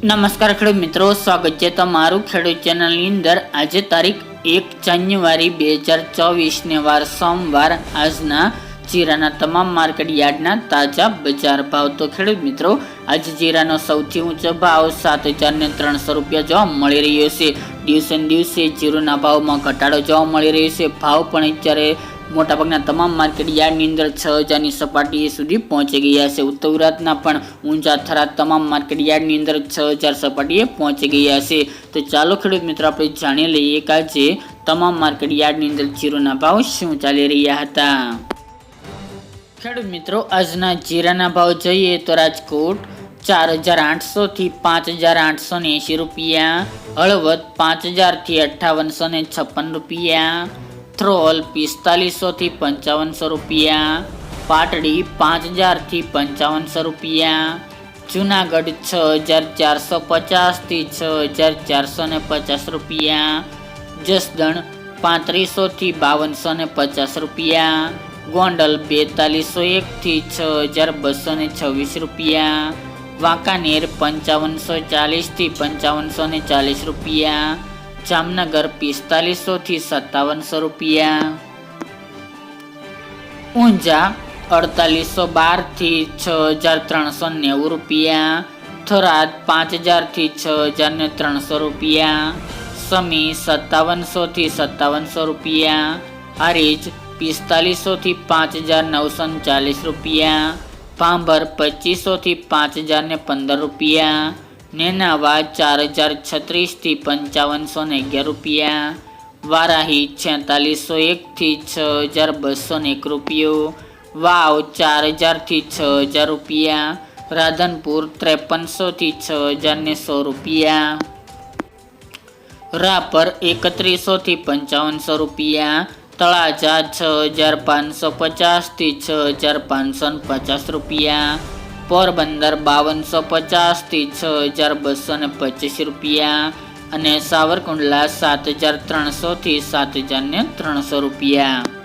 નમસ્કાર ખેડૂત મિત્રો, સ્વાગત છે તમારું ખેડૂત ચેનલની અંદર. આજે તારીખ એક જાન્યુઆરી બે હજાર ચોવીસને વાર સોમવાર. આજના જીરાના તમામ માર્કેટ યાર્ડના તાજા બજાર ભાવ. તો ખેડૂત મિત્રો, આજે જીરાનો સૌથી ઊંચો ભાવ સાત હજાર ને ત્રણસો રૂપિયા જોવા મળી રહ્યો છે. દિવસે દિવસે જીરોના ભાવમાં ઘટાડો જોવા મળી રહ્યો છે. ભાવ પણ અત્યારે મોટાભાગના તમામ માર્કેટ યાર્ડની અંદર છ હજારની સપાટી સુધી પહોંચી ગયા છે. ઉત્તર ગુજરાતના પણ ઊંચા થરા તમામ માર્કેટ યાર્ડની અંદર છ હજાર સપાટીએ પહોંચી ગયા છે. તો ચાલો ખેડૂત મિત્રો, આપણે જાણી લઈએ કે આજે તમામ માર્કેટ યાર્ડની અંદર જીરોના ભાવ શું ચાલી રહ્યા હતા. ખેડૂત મિત્રો, આજના જીરાના ભાવ જોઈએ તો રાજકોટ ચાર હજાર આઠસોથી પાંચ હજાર આઠસો ને એંશી રૂપિયા, હળવદ પાંચ હજારથી અઠ્ઠાવનસો ને છપ્પન રૂપિયા થ્રોલ પિસ્તાલીસોથી પંચાવનસો રૂપિયા, પાટડી પાંચ હજારથી પંચાવનસો રૂપિયા, જુનાગઢ છ હજાર ચારસો પચાસથી છ હજાર ચારસો ને પચાસ રૂપિયા, જસદણ પાંત્રીસોથી બાવનસો ને પચાસ રૂપિયા, ગોંડલ બેતાલીસો એકથી છ હજાર બસો ને છવ્વીસ રૂપિયા, વાંકાનેર પંચાવનસો ચાલીસથી પંચાવનસો ને ચાલીસ રૂપિયા જામનગર પિસ્તાલીસોથી સત્તાવનસો રૂપિયા. ઊંઝા અડતાલીસો બારથી છ હજાર ત્રણસો નેવું રૂપિયા. થરાદ પાંચ હજારથી છ હજાર ને ત્રણસો રૂપિયા. સમી સત્તાવનસોથી સત્તાવનસો રૂપિયા. હારીજ પિસ્તાલીસોથી પાંચ હજાર નવસો ચાલીસ રૂપિયા. ભાંભર પચીસોથી પાંચ હજાર ને પંદર રૂપિયા. નેનાવા ચાર હજાર છત્રીસથી પંચાવનસો ને અગિયાર રૂપિયા. વારાહી છેતાલીસો એકથી છ હજાર બસો ને એક રૂપિયો. વાવ ચાર હજારથી છ હજાર રૂપિયા. રાધનપુર ત્રેપનસોથી છ હજાર ને સો રૂપિયા. રાપર એકત્રીસોથી પંચાવનસો રૂપિયા. તળાજા છ હજાર પાંચસો પચાસથી છ હજાર પાંચસો પચાસ રૂપિયા. પોરબંદર બાવનસો પચાસથી છ હજાર બસો ને પચીસ રૂપિયા અને સાવરકુંડલા સાત હજાર ત્રણસોથી સાત હજાર ત્રણસો રૂપિયા.